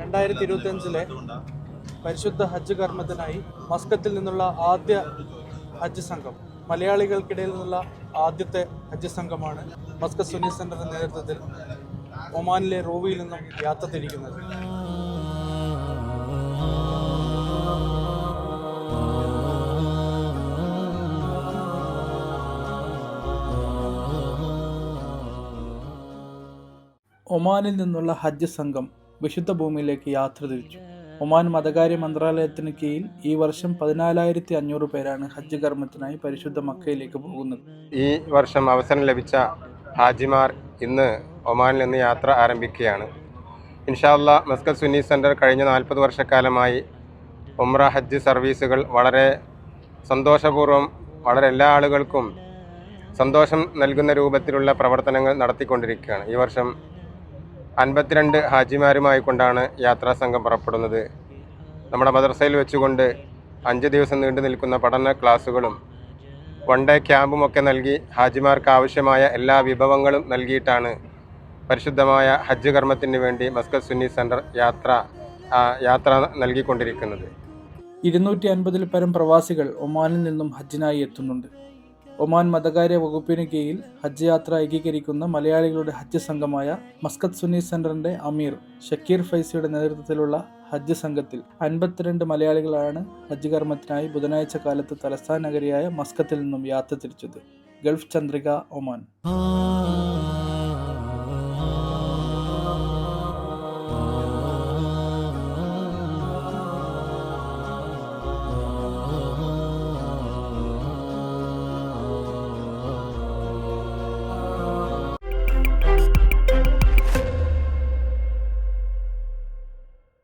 രണ്ടായിരത്തി ഇരുപത്തി അഞ്ചിലെ പരിശുദ്ധ ഹജ്ജ് കർമ്മത്തിനായി മസ്കത്തിൽ നിന്നുള്ള ആദ്യ ഹജ്ജ് സംഘം. മലയാളികൾക്കിടയിൽ നിന്നുള്ള ആദ്യത്തെ ഹജ്ജ് സംഘമാണ് മസ്കത്ത് സുനി സെന്ററിന്റെ നേതൃത്വത്തിൽ ഒമാനിലെ റോവിയിൽ നിന്നും യാത്ര തിരിക്കുന്നത്. ഒമാനിൽ നിന്നുള്ള ഹജ്ജ് സംഘം വിശുദ്ധ ഭൂമിയിലേക്ക് യാത്ര തിരിച്ചു. ഒമാൻ മതകാര്യ മന്ത്രാലയത്തിന് കീഴിൽ ഈ വർഷം പതിനാലായിരത്തി അഞ്ഞൂറ് പേരാണ് ഹജ്ജ് കർമ്മത്തിനായി പരിശുദ്ധ മക്കയിലേക്ക് പോകുന്നത്. ഈ വർഷം അവസരം ലഭിച്ച ഹാജിമാർ ഇന്ന് ഒമാനിൽ നിന്ന് യാത്ര ആരംഭിക്കുകയാണ്. ഇൻഷാല്ല മസ്കൽ സുന്നി സെന്റർ കഴിഞ്ഞ നാൽപ്പത് വർഷക്കാലമായി ഉംറ ഹജ്ജ് സർവീസുകൾ വളരെ സന്തോഷപൂർവം വളരെ എല്ലാ ആളുകൾക്കും സന്തോഷം നൽകുന്ന രൂപത്തിലുള്ള പ്രവർത്തനങ്ങൾ നടത്തിക്കൊണ്ടിരിക്കുകയാണ്. ഈ വർഷം അൻപത്തിരണ്ട് ഹാജിമാരുമായി കൊണ്ടാണ് യാത്രാ സംഘം പുറപ്പെടുന്നത്. നമ്മുടെ മദർസയിൽ വെച്ചുകൊണ്ട് അഞ്ച് ദിവസം നീണ്ടു നിൽക്കുന്ന പഠന ക്ലാസ്സുകളും വൺ ഡേ ക്യാമ്പും ഒക്കെ നൽകി ഹാജിമാർക്ക് ആവശ്യമായ എല്ലാ വിഭവങ്ങളും നൽകിയിട്ടാണ് പരിശുദ്ധമായ ഹജ്ജ് കർമ്മത്തിന് വേണ്ടി മസ്കത്ത് സുന്നി സെന്റർ യാത്ര യാത്ര നൽകിക്കൊണ്ടിരിക്കുന്നത്. ഇരുന്നൂറ്റി അൻപതിൽ പരം പ്രവാസികൾ ഒമാനിൽ നിന്നും ഹജ്ജിനായി എത്തുന്നുണ്ട്. ഒമാൻ മതകാര്യ വകുപ്പിന് കീഴിൽ ഹജ്ജ് യാത്ര ഏകീകരിക്കുന്ന മലയാളികളുടെ ഹജ്ജ് സംഘമായ മസ്കത്ത് സുന്നി സെന്ററിന്റെ അമീർ ഷക്കീർ ഫൈസിയുടെ നേതൃത്വത്തിലുള്ള ഹജ്ജ് സംഘത്തിൽ അൻപത്തിരണ്ട് മലയാളികളാണ് ഹജ്ജ് കർമ്മത്തിനായി ബുധനാഴ്ച കാലത്ത് തലസ്ഥാന നഗരിയായ മസ്കത്തിൽ നിന്നും യാത്ര തിരിച്ചത്. Gulf Chandrika Oman.